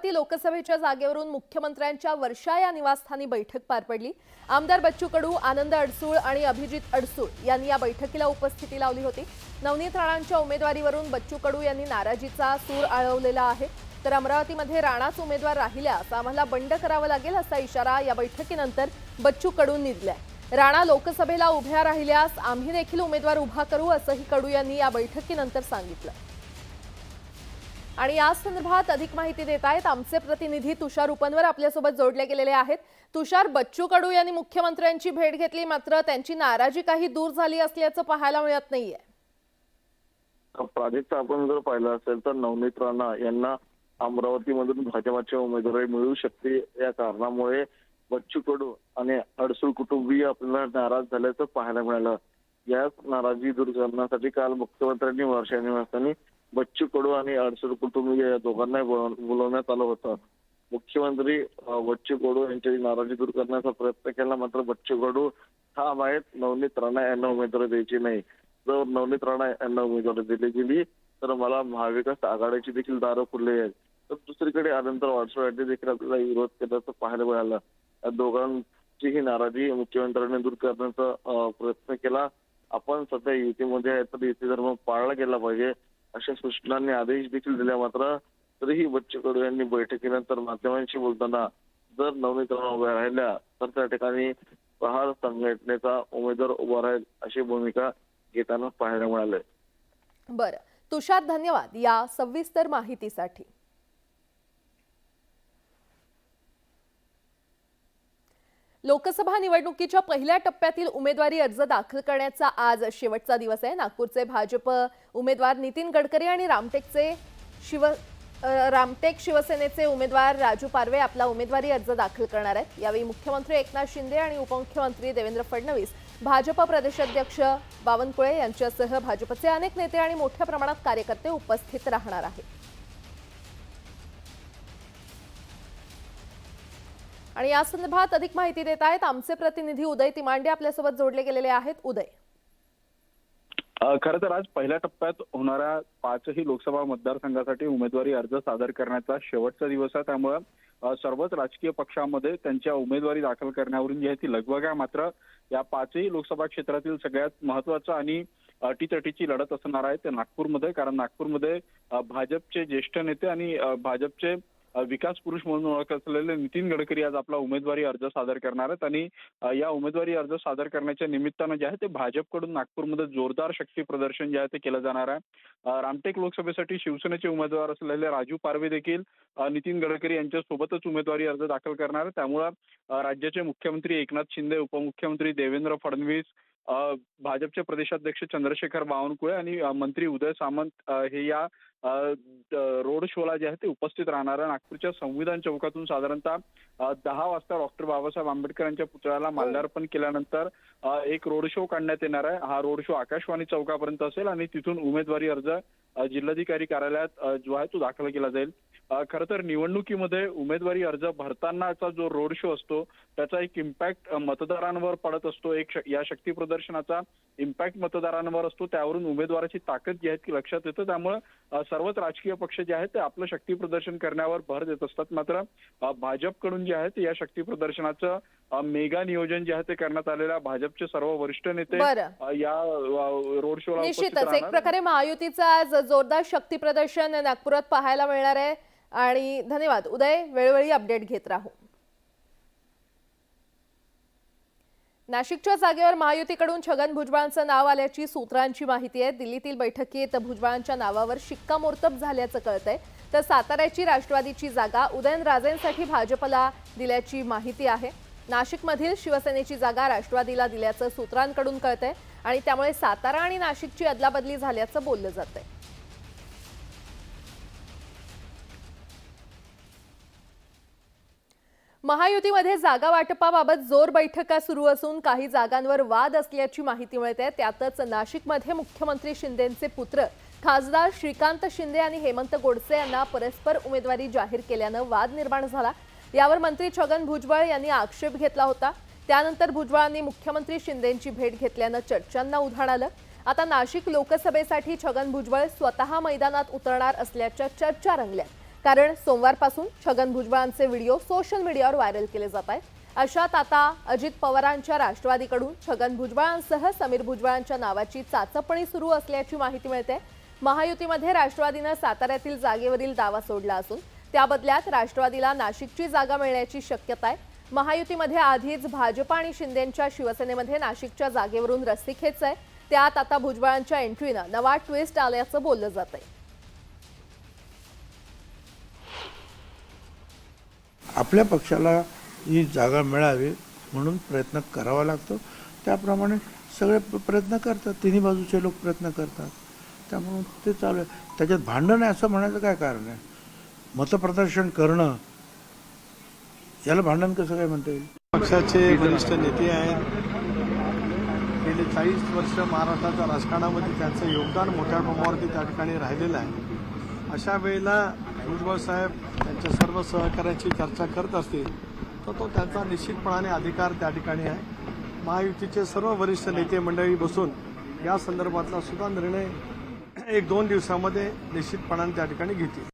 अमरावती लोकसभेच्या जागेवरून मुख्यमंत्र्यांच्या वर्षा या निवासस्थानी बैठक पार पडली. आमदार बच्चू कडू आनंद अडसूळ आणि अभिजित अडसूळ यांनी या बैठकीला उपस्थिती लावली होती. नवनीत राणांच्या उमेदवारीवरून बच्चू कडू यांनी नाराजीचा सूर आळवलेला आहे. तर अमरावतीमध्ये राणाच उमेदवार राहिल्यास आम्हाला बंड करावं लागेल असा इशारा या बैठकीनंतर बच्चू कडूंनी दिलाय राणा लोकसभेला उभ्या राहिल्यास आम्ही देखील उमेदवार उभा करू असंही कडू यांनी या बैठकीनंतर सांगितलं. आणि या संदर्भात अधिक माहिती देत आहेत आमचे प्रतिनिधी तुषार उपनवर आपल्यासोबत जोडले गेलेले आहेत. तुषार बच्चू कडू यांनी मुख्यमंत्र्यांची भेट घेतली. मात्र त्यांची नाराजी काही दूर झाली असल्याचं पाहायला मिळत नाहीये. प्राजक्त आपण जर पाहिलं असेल तर नवनीत राणा यांना अमरावतीमधून भाजपाची उमेदवारी मिळू शकते या कारणामुळे बच्चू कडू आणि अडसूळ कुटुंबीय आपल्याला नाराज झाल्याचं पाहायला मिळालं. याच नाराजी दूर करण्यासाठी काल मुख्यमंत्र्यांनी वर्षा निवासांनी बच्चू कडू आणि अडसूळ कुटुंबीय या दोघांना बोलवण्यात आलं होतं. मुख्यमंत्री बच्चू कडू यांची नाराजी दूर करण्याचा प्रयत्न केला मात्र बच्चू कडू ठाम आहेत नवनीत राणा यांना उमेदवारी द्यायची नाही. जर नवनीत राणा यांना उमेदवारी दिली गेली तर मला महाविकास आघाडीची देखील दारं खुलली आहेत. तर दुसरीकडे आनंतर वाडसो यांनी देखील आपल्याला विरोध केल्याचं पाहायला मिळालं. या दोघांची ही नाराजी मुख्यमंत्र्यांनी दूर करण्याचा प्रयत्न केला. आपण सध्या युतीमध्ये आहे तर युती धर्म पाळला गेला पाहिजे. अशा सूचनांनी आदेश देखील दिल्या मात्र तरीही बच्चू कडू यांनी बैठकीनंतर माध्यमांशी बोलताना जर नवनीत उभ्या राहिल्या तर त्या ठिकाणी प्रहार संघटनेचा उमेदवार उभा राहील अशी भूमिका घेताना पाहायला मिळाले बरं. तुषार धन्यवाद या सविस्तर माहितीसाठी. लोकसभा निवडणुकीच्या पहिल्या टप्प्यातील उमेदवारी अर्ज दाखल करण्याचा आज शेवटचा दिवस आहे. नागपूरचे भाजप उमेदवार नितीन गडकरी आणि रामटेकचे शिव रामटेक शिवसेनेचे उमेदवार राजू पारवे आपला उमेदवारी अर्ज दाखल करणार आहेत. यावेळी मुख्यमंत्री एकनाथ शिंदे आणि उपमुख्यमंत्री देवेंद्र फडणवीस भाजप प्रदेशाध्यक्ष बावनकुळे यांच्यासह भाजपचे अनेक नेते आणि मोठ्या प्रमाणात कार्यकर्ते उपस्थित राहणार आहेत. आणि या संदर्भात अधिक माहिती देत आहेत आमचे प्रतिनिधी उदय तिमांडे आपल्यासोबत जोडले गेलेले आहेत. उदय. खरं तर आज पहिल्या टप्प्यात होणाऱ्या पाचही लोकसभा मतदारसंघासाठी उमेदवारी अर्ज सादर करण्याचा शेवटचा दिवस आहे. त्यामुळे सर्वच राजकीय पक्षांमध्ये त्यांच्या उमेदवारी दाखल करण्यावरून जी आहे ती लगबग आहे. मात्र या पाचही लोकसभा क्षेत्रातील सगळ्यात महत्वाचं आणि अटीतटीची लढत असणार आहे ते नागपूरमध्ये. कारण नागपूरमध्ये भाजपचे ज्येष्ठ नेते आणि भाजपचे विकास पुरुष म्हणून ओळख असलेले नितीन गडकरी आज आपला उमेदवारी अर्ज सादर करणार आहेत आणि या उमेदवारी अर्ज सादर करण्याच्या निमित्तानं जे आहे ते भाजपकडून नागपूरमध्ये जोरदार शक्ती प्रदर्शन जे आहे ते केलं जाणार आहे. रामटेक लोकसभेसाठी शिवसेनेचे उमेदवार असलेले राजू पारवे देखील नितीन गडकरी यांच्या सोबतच उमेदवारी अर्ज दाखल करणार आहे त्यामुळं राज्याचे मुख्यमंत्री एकनाथ शिंदे उपमुख्यमंत्री देवेंद्र फडणवीस भाजपचे प्रदेशाध्यक्ष चंद्रशेखर बावनकुळे आणि मंत्री उदय सामंत हे या रोड शोला जे आहे ते उपस्थित राहणार नागपूरच्या संविधान चौकातून साधारणतः दहा वाजता डॉक्टर बाबासाहेब आंबेडकर यांच्या पुतळ्याला माल्यार्पण केल्यानंतर एक रोड शो काढण्यात येणार आहे. हा रोड शो आकाशवाणी चौकापर्यंत असेल आणि तिथून उमेदवारी अर्ज जिल्हाधिकारी कार्यालयात जो आहे तो दाखल केला जाईल. खरं तर निवडणुकीमध्ये उमेदवारी अर्ज भरतानाचा जो रोड शो असतो त्याचा एक इम्पॅक्ट मतदारांवर पडत असतो. एक श- या शक्ती प्रदर्शनाचा इम्पॅक्ट मतदारांवर असतो. त्यावरून उमेदवाराची ताकद जी आहे ती लक्षात येतं. त्यामुळे सर्वच राजकीय पक्ष जे आहेत ते आपलं शक्ती प्रदर्शन करण्यावर भर देत असतात. मात्र भाजपकडून जे आहे ते या शक्ती प्रदर्शनाचं मेगा नियोजन जे आहे ते करण्यात आलेलं आहे. भाजपचे सर्व वरिष्ठ नेते या रोड शोला उपस्थित निश्चितच. एक. प्रकारे महायुतीचं आज जोरदार शक्ती प्रदर्शन नागपुरात पाहायला मिळणार आहे. आणि धन्यवाद. उदय वेळोवेळी अपडेट घेत राहू. नाशिकच्या जागेवर महायुतीकडून छगन भुजबळांचं नाव आल्याची सूत्रांची माहिती आहे. दिल्लीतील बैठकीत भुजबळांच्या नावावर शिक्कामोर्तब झाल्याचं कळतंय. तर साताऱ्याची राष्ट्रवादीची जागा उदयनराजेंसाठी भाजपला दिल्याची माहिती आहे. नाशिकमधील शिवसेनेची जागा राष्ट्रवादीला दिल्याचं सूत्रांकडून कळतंय आणि त्यामुळे सातारा आणि नाशिकची अदलाबदली झाल्याचं बोललं जातंय. महायुतीमध्ये जागा वाटपाबाबत जोर बैठका सुरू असून काही जागांवर वाद असल्याची माहिती मिळते. त्यातच नाशिकमध्ये मुख्यमंत्री शिंदेचे पुत्र खासदार श्रीकांत शिंदे आणि हेमंत गोडसे यांना परस्पर उमेदवारी जाहीर केल्यानं वाद निर्माण झाला. यावर मंत्री छगन भुजबळ यांनी आक्षेप घेतला होता. त्यानंतर भुजबळांनी मुख्यमंत्री शिंदेंची भेट घेतल्यानं चर्चांना उधाण आलं. आता नाशिक लोकसभेसाठी छगन भुजबळ स्वतः मैदानात उतरणार असल्याच्या चर्चा रंगल्या कारण सोमवारपासून छगन भुजबळांचे व्हिडिओ सोशल मीडियावर व्हायरल केले जात आहेत. अशात आता अजित पवारांच्या राष्ट्रवादीकडून छगन भुजबळांसह समीर भुजबळांच्या नावाची चाचपणी सुरू असल्याची माहिती मिळते. महायुतीमध्ये राष्ट्रवादीनं साताऱ्यातील जागेवरील दावा सोडला असून त्या बदल्यात राष्ट्रवादीला नाशिकची जागा मिळण्याची शक्यता आहे. महायुतीमध्ये आधीच भाजप आणि शिंदेच्या शिवसेनेमध्ये नाशिकच्या जागेवरून रस्सीखेच आहे. त्यात आता भुजबळांच्या एंट्रीनं नवा ट्विस्ट आल्याचं बोललं जात आहे आपल्या पक्षाला ही जागा मिळावी म्हणून प्रयत्न करावा लागतो. त्याप्रमाणे सगळे प- प्रयत्न करतात. तिन्ही बाजूचे लोक प्रयत्न करतात. त्यामुळं ते चालू आहे. त्याच्यात भांडण आहे असं म्हणायचं काय कारण आहे? मतप्रदर्शन करणं याला भांडण कसं काय म्हणता येईल? पक्षाचे वरिष्ठ नेते आहेत. गेले चाळीस वर्ष महाराष्ट्राच्या राजकारणामध्ये त्यांचं योगदान मोठ्या प्रमाणावरती त्या ठिकाणी राहिलेलं आहे. अशा वेळेला भुजबळ साहेब त्यांच्या सर्व सहकार्याची चर्चा करत असतील तर तो त्यांचा निश्चितपणाने अधिकार त्या ठिकाणी आहे. महायुतीचे सर्व वरिष्ठ नेते मंडळी बसून या संदर्भातला सुद्धा निर्णय एक दोन दिवसामध्ये निश्चितपणाने त्या ठिकाणी घेतील.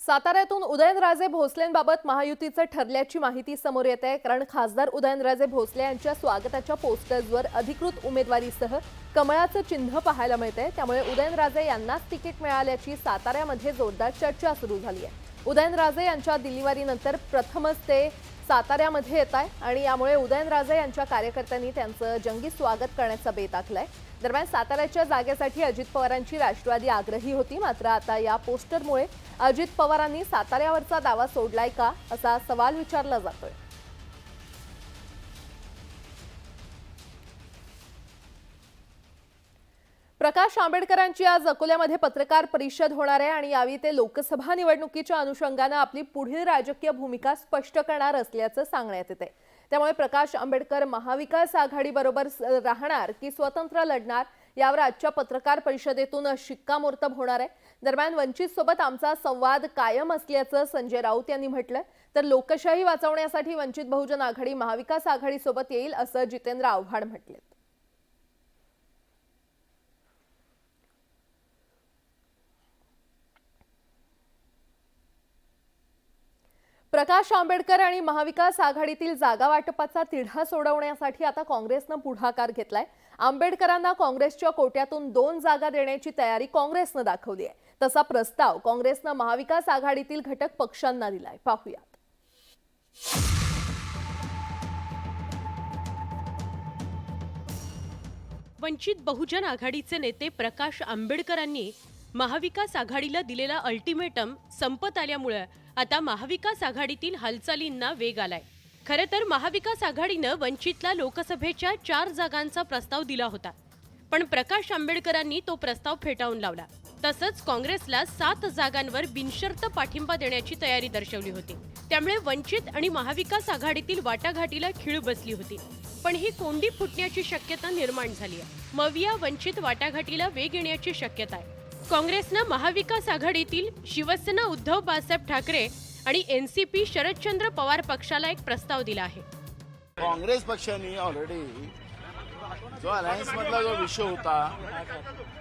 साताऱ्यातून उदयनराजे भोसलेंबाबत महायुतीचं ठरल्याची माहिती समोर येत आहे. कारण खासदार उदयनराजे भोसले यांच्या स्वागताच्या पोस्टर्सवर अधिकृत उमेदवारीसह कमळाचं चिन्ह पाहायला मिळतंय. त्यामुळे उदयनराजे यांनाच तिकीट मिळाल्याची साताऱ्यामध्ये जोरदार चर्चा सुरू झाली आहे. उदयनराजे यांच्या दिल्लीवारीनंतर प्रथमच ते साताऱ्यामध्ये येत आहे आणि यामुळे उदयनराजे यांच्या कार्यकर्त्यांनी त्यांचं जंगी स्वागत करण्याचा बेत आखलाय. दरम्यान साताऱ्याच्या जागेसाठी अजित पवारांची राष्ट्रवादी आग्रही होती मात्र आता या पोस्टरमुळे अजित पवारांनी साताऱ्यावरचा दावा सोडलाय का असा सवाल विचारला जातोय. प्रकाश आंबेडकरांची आज अकोल्यामध्ये पत्रकार परिषद होणार आहे आणि यावेळी ते लोकसभा निवडणुकीच्या अनुषंगानं आपली पुढील राजकीय भूमिका स्पष्ट करणार असल्याचं सांगण्यात येते त्यामुळे प्रकाश आंबेडकर महाविकास आघाडीबरोबर राहणार की स्वतंत्र लढणार यावर आजच्या पत्रकार परिषदेतून शिक्कामोर्तब होणार आहे. दरम्यान वंचित सोबत आमचा संवाद कायम असल्याचं संजय राऊत यांनी म्हटलं तर लोकशाही वाचवण्यासाठी वंचित बहुजन आघाडी महाविकास आघाडीसोबत येईल असं जितेंद्र आव्हाड म्हटले प्रकाश आंबेडकर आणि महाविकास आघाडीतील जागा वाटपाचा तिढा सोडवण्यासाठी आता काँग्रेसनं पुढाकार घेतलाय. आंबेडकरांना काँग्रेसच्या कोट्यातून दोन जागा देण्याची तयारी काँग्रेसनं दाखवली आहे. तसा प्रस्ताव काँग्रेसनं महाविकास आघाडीतील घटक पक्षांना दिलाय. पाहूयात. वंचित बहुजन आघाडीचे नेते प्रकाश आंबेडकरांनी महाविकास आघाडीला दिलेला अल्टिमेटम संपत आल्यामुळे आता महाविकास आघाडीतील हालचालींना वेग आलाय. खरं तर महाविकास आघाडीनं वंचितला लोकसभेच्या चार जागांचा प्रस्ताव दिला होता. पण प्रकाश आंबेडकरांनी तो प्रस्ताव फेटाळून लावला. तसंच काँग्रेसला सात जागांवर बिनशर्त पाठिंबा देण्याची तयारी दर्शवली होती. त्यामुळे वंचित आणि महाविकास आघाडीतील वाटाघाटीला खीळ बसली होती. पण ही कोंडी फुटण्याची शक्यता निर्माण झाली आहे मविया वंचित वाटाघाटीला वेग येण्याची शक्यता आहे. काँग्रेसनं महाविकास आघाडीतील शिवसेना उद्धव बाळासाहेब ठाकरे आणि N C P Sharadchandra Pawar पक्षाला एक प्रस्ताव दिला आहे. काँग्रेस पक्षाने ऑलरेडी जो अलायन्स मधला जो विषय होता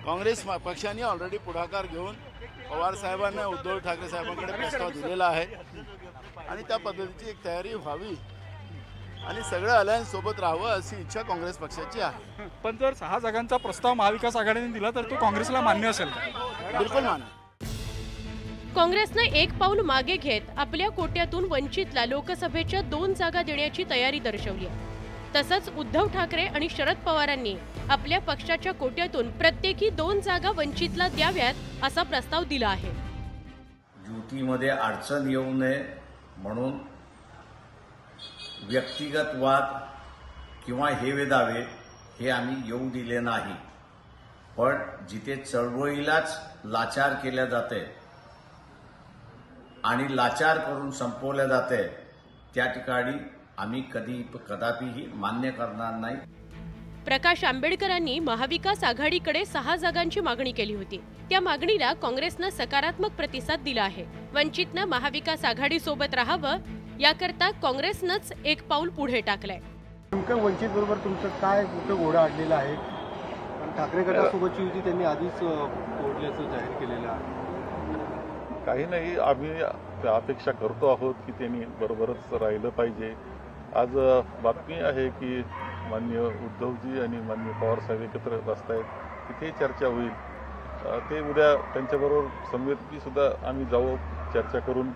काँग्रेस पक्षाने ऑलरेडी पुढाकार घेऊन पवार साहेबांना उद्धव ठाकरे साहेबांकडे प्रस्ताव दिलेला आहे. आणि त्या पद्धतीची एक तयारी व्हावी आणि सगळं अलायन्स सोबत राहावं अशी इच्छा काँग्रेस पक्षाची आहे. पण जर सहा जागांचा प्रस्ताव महाविकास आघाडीने दिला तर तो काँग्रेसला मान्य असेल का? बिलकुल मान्य. काँग्रेसनं एक पाऊल मागे घेत आपल्या कोट्यातून वंचितला लोकसभेच्या दोन जागा देण्याची तयारी दर्शवली आहे. तसंच उद्धव ठाकरे आणि शरद पवारांनी आपल्या पक्षाच्या कोट्यातून प्रत्येकी दोन जागा वंचितला द्याव्यात असा प्रस्ताव दिला आहे. युतीमध्ये अडचण येऊ नये म्हणून व्यक्तिगत वाद किंवा हे वेदावे हे आम्ही येऊ दिले नाही. पण जिथे चळवळीलाच लाचार केल्या जाते आणि लाचार करून संपवल्या जाते त्या ठिकाणी आम्ही कधी कदापिही मान्य करणार नाही. प्रकाश आंबेडकरांनी महाविकास आघाडीकडे सहा जागांची मागणी केली होती. त्या मागणीला काँग्रेसनं सकारात्मक प्रतिसाद दिला आहे. वंचितनं महाविकास आघाडीसोबत राहावं याकरता काँग्रेसनंच एक पाऊल पुढे टाकलंय. नेमकं वंचित बरोबर तुमचं काय कुठं घोडा अडलेला आहे? कारण ठाकरे गटासोबतची युती त्यांनी आधीच तोडल्याचं जाहीर केलेलं आहे. काही नाही आम्ही त्या अपेक्षा करतो आहोत की त्यांनी बरोबरच राहिलं पाहिजे. आज बातमी आहे की मान्य उद्धवजी आणि मान्य पवारसाहेब एकत्र बसतायत. तिथे चर्चा होईल. ते उद्या त्यांच्याबरोबर सुद्धा आम्ही जाऊ चर्चा करून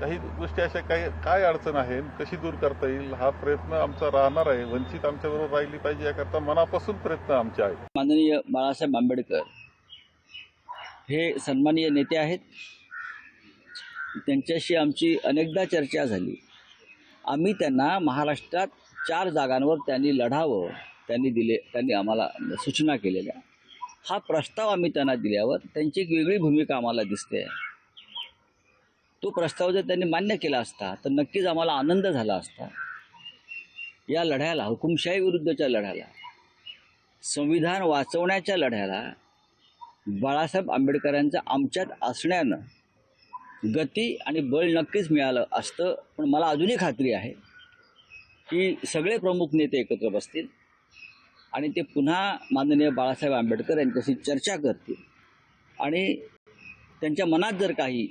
काही गोष्टी अशा काही काय अडचण आहे? कशी दूर करता येईल? हा प्रयत्न आमचा राहणार आहे. वंचित आमच्याबरोबर राहिली पाहिजे याकरता मनापासून प्रयत्न आमचे आहेत. माननीय बाळासाहेब आंबेडकर हे सन्माननीय नेते आहेत. त्यांच्याशी आमची अनेकदा चर्चा झाली. आम्ही त्यांना महाराष्ट्रात चार जागांवर त्यांनी लढावं त्यांनी दिले त्यांनी आम्हाला सूचना केलेल्या. हा प्रस्ताव आम्ही त्यांना दिल्यावर त्यांची एक वेगळी भूमिका आम्हाला दिसते. तो प्रस्ताव जर त्यांनी मान्य केला असता तर नक्कीच आम्हाला आनंद झाला असता. या लढ्याला हुकुमशाही विरुद्धच्या लढ्याला संविधान वाचवण्याच्या लढ्याला बाळासाहेब आंबेडकरांचं आमच्यात असण्यानं गती आणि बळ नक्कीच मिळालं असतं पण मला अजूनही खात्री आहे की सगळे प्रमुख नेते एकत्र बसतील आणि ते पुन्हा माननीय बाळासाहेब आंबेडकर यांच्याशी चर्चा करतील. आणि त्यांच्या मनात जर काही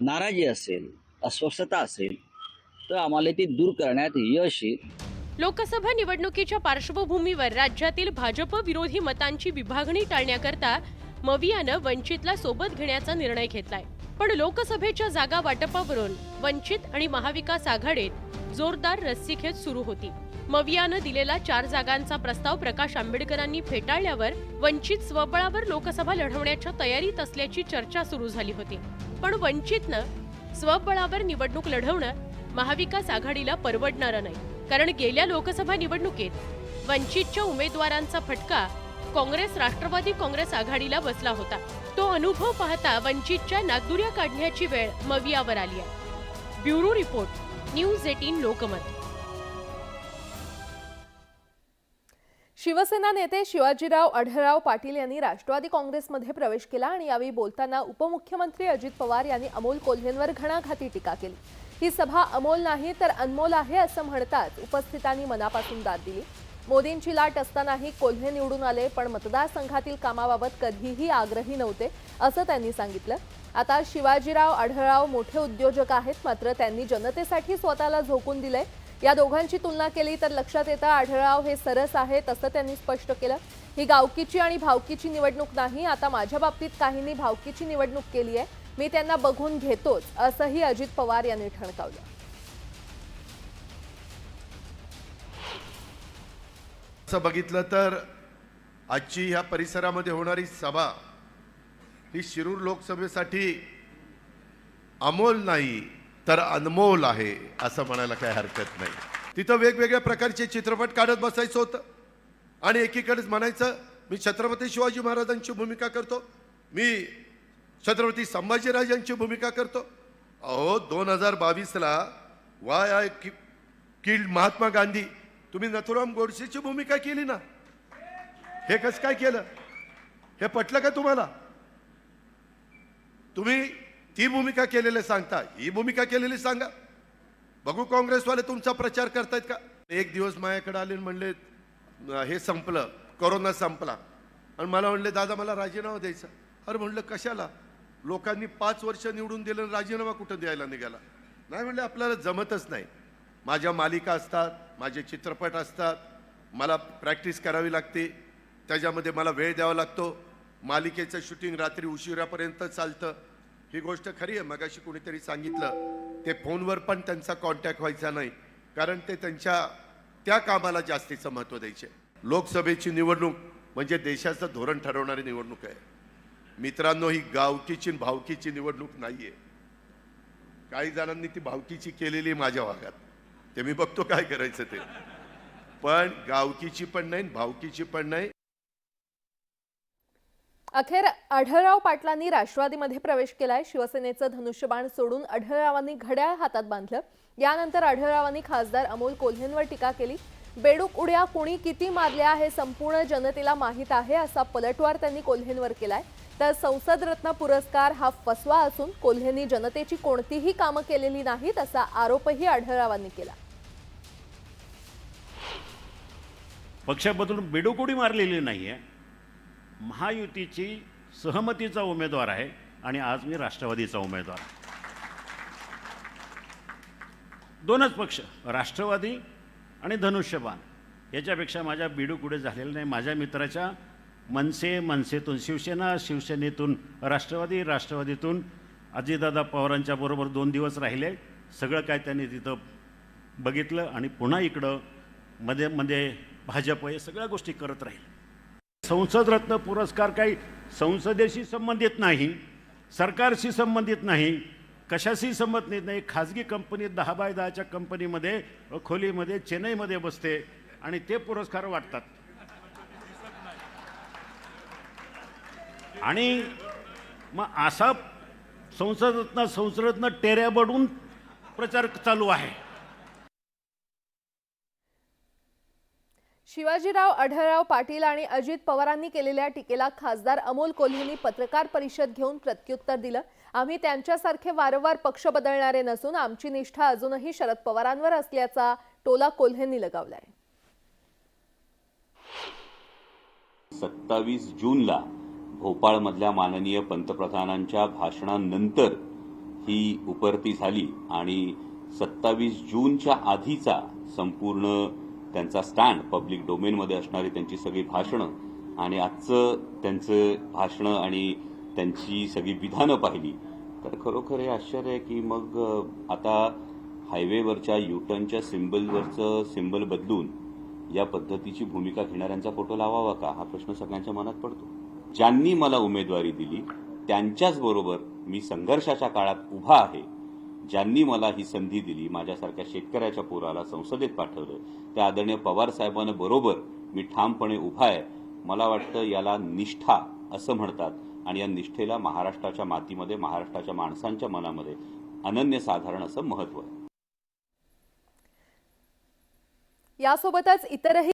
नाराजी असेल अस्वस्थता असेल तर आम्हाला ती दूर करण्यात यश येईल. लोकसभा निवडणुकीच्या पार्श्वभूमीवर राज्यातील भाजप विरोधी मतांची विभागणी टाळण्याकरता मवियानं वंचितला सोबत घेण्याचा निर्णय घेतलाय. पण लोकसभेच्या जागा वाटपावरून वंचित आणि महाविकास आघाडीत जोरदार रस्सीखेच सुरू होती. मवियानं दिलेला चार जागांचा प्रस्ताव प्रकाश आंबेडकरांनी फेटाळल्यावर वंचित स्वबळावर लोकसभा लढवण्याच्या तयारीत असल्याची चर्चा सुरू झाली होती. पण वंचितनं स्वबळावर निवडणूक लढवणं महाविकास आघाडीला परवडणारं नाही. कारण गेल्या लोकसभा निवडणुकीत वंचितच्या उमेदवारांचा फटका काँग्रेस राष्ट्रवादी काँग्रेस आघाडीला बसला होता. तो अनुभव पाहता वंचितच्या नागदुऱ्या काढण्याची वेळ मवियावर आली आहे. Bureau report news eighteen Lokmat. Shiv Sena नेते शिवाजीराव आढळराव पाटील यांनी राष्ट्रवादी काँग्रेसमध्ये प्रवेश केला आणि यावेळी बोलताना उपमुख्यमंत्री अजित पवार यांनी अमोल कोल्हेंवर घणाघाती टीका केली. ही सभा अमोल नाही तर अनमोल आहे असं म्हणताच उपस्थितांनी मनापासून दाद दिली. मोदींची लाट असतानाही कोल्हे निवडून आले पण मतदारसंघातील कामाबाबत कधीही आग्रही नव्हते असं त्यांनी सांगितलं. आता शिवाजीराव आढळराव मोठे उद्योजक आहेत मात्र त्यांनी जनतेसाठी स्वतःला झोकून दिलंय. या दोघांची तुलना केली तर लक्षात येतं आढळराव हे सरस आहेत असं त्यांनी स्पष्ट केलं. ही गावकीची आणि भावकीची निवडणूक नाही आता माझ्या बाबतीत काहींनी भावकीची निवडणूक केली आहे. मी त्यांना बघून घेतोच असंही अजित पवार यांनी ठणकावलं. असं बघितलं तर आजची ह्या परिसरामध्ये होणारी सभा ही शिरूर लोकसभेसाठी अमोल नाही तर अनमोल आहे असं म्हणायला काही हरकत नाही. तिथं वेगवेगळ्या प्रकारचे चित्रपट काढत बसायचं होतं. आणि एकीकडेच म्हणायचं मी छत्रपती शिवाजी महाराजांची भूमिका करतो मी छत्रपती संभाजीराजांची भूमिका करतो. अहो दोन हजार बावीसला वाय आय कि किल्ड महात्मा गांधी तुम्ही नथुराम गोडसेची भूमिका केली ना? हे कसं काय केलं? हे पटलं का तुम्हाला? तुम्ही ती भूमिका केलेले सांगता ही भूमिका केलेली सांगा. बघू काँग्रेसवाले तुमचा प्रचार करतायत का? एक दिवस माझ्याकडे आले म्हणले हे संपलं कोरोना संपला. आणि मला म्हणले दादा मला राजीनामा द्यायचा. अरे म्हणलं कशाला? लोकांनी पाच वर्ष निवडून दिलं आणि राजीनामा कुठं द्यायला निघाला? नाही म्हणले आपल्याला जमतच नाही. माझ्या मालिका असतात माझे चित्रपट असतात मला प्रॅक्टिस करावी लागते त्याच्यामध्ये मला वेळ द्यावा लागतो. मालिकेचं शूटिंग रात्री उशिरापर्यंत चालतं. ही गोष्ट खरी आहे. मगाशी कुणीतरी सांगितलं ते फोनवर पण त्यांचा कॉन्टॅक्ट व्हायचा नाही. कारण ते त्यांच्या त्या कामाला जास्तीचं महत्त्व द्यायचे. लोकसभेची निवडणूक म्हणजे देशाचं धोरण ठरवणारी निवडणूक आहे. मित्रांनो ही गावकीची भावकीची निवडणूक नाहीये. काही जणांनी ती भावकीची केलेली माझ्या भागात. ते मी बघतो काय करायचं ते. पण गावकीची पण नाही भावकीची पण नाही. अखेर आढळराव पाटलांनी राष्ट्रवादीमध्ये प्रवेश केलाय. शिवसेनेचं धनुष्यबाण सोडून आढळरावांनी घड्याळ हातात बांधलं. यानंतर आढळरावांनी खासदार अमोल कोल्हेंवर टीका केली. बेडूक उड्या कुणी किती मारल्या हे संपूर्ण जनतेला माहीत आहे असा पलटवार त्यांनी कोल्हेंवर केलाय. तर संसद रत्न पुरस्कार हा फसवा असून कोल्हेंनी जनतेची कोणतीही कामं केलेली नाहीत असा आरोपही आढळरावांनी केला. पक्षाबद्दल बेडूक उडी मारलेली नाही आहे महायुतीची सहमतीचा उमेदवार आहे आणि आज मी राष्ट्रवादीचा उमेदवार आहे. दोनच पक्ष राष्ट्रवादी आणि धनुष्यबाण. याच्यापेक्षा माझ्या बिडू कुठे झालेलं नाही. माझ्या मित्राच्या मनसे मनसेतून शिवसेना शिवसेनेतून राष्ट्रवादी राष्ट्रवादीतून अजितदादा पवारांच्या बरोबर दोन दिवस राहिले. सगळं काय त्यांनी तिथं बघितलं आणि पुन्हा इकडं मध्ये मध्ये भाजप हे सगळ्या गोष्टी करत राहील. संसदरत्न पुरस्कार काही संसदेशी संबंधित नाही सरकारशी संबंधित नाही कशाशी संबंधित नाही खाजगी कंपनी दहा बाय दहाच्या कंपनीमध्ये खोलीमध्ये चेन्नईमध्ये बसते आणि ते पुरस्कार वाटतात. आणि मग असा संसदरत्न संसदरत्न टेऱ्या बडून प्रचार चालू आहे. शिवाजीराव आढळराव पाटील आणि अजित पवारांनी केलेल्या टीकेला खासदार अमोल कोल्हेंनी पत्रकार परिषद घेऊन प्रत्युत्तर दिलं. आम्ही त्यांच्यासारखे वारंवार पक्ष बदलणारे नसून आमची निष्ठा अजूनही शरद पवारांवर असल्याचा टोला कोल्हेंनी लगावलाय. सत्तावीस जूनला भोपाळमधल्या माननीय पंतप्रधानांच्या भाषणानंतर ही उपरती झाली आणि सत्तावीस जूनच्या आधीचा संपूर्ण त्यांचा स्टँड पब्लिक डोमेनमध्ये असणारी त्यांची सगळी भाषणं आणि आजचं त्यांचं भाषणं आणि त्यांची सगळी विधानं पाहिली तर खरोखर हे आश्चर्य आहे की मग आता हायवेवरच्या युटर्नच्या सिम्बलवरचं सिम्बल बदलून या पद्धतीची भूमिका घेणाऱ्यांचा फोटो लावावा का? हा प्रश्न सगळ्यांच्या मनात पडतो. ज्यांनी मला उमेदवारी दिली त्यांच्याच बरोबर मी संघर्षाच्या काळात उभा आहे ज्यांनी मला ही संधी दिली माझ्यासारख्या शेतकऱ्याच्या पोराला संसदेत पाठवलं त्या आदरणीय पवार साहेबांना बरोबर मी ठामपणे उभा आहे. मला वाटतं याला निष्ठा असं म्हणतात आणि या निष्ठेला महाराष्ट्राच्या मातीमध्ये महाराष्ट्राच्या माणसांच्या मनामध्ये अनन्यसाधारण असं महत्त्व आहे. यासोबतच इतरही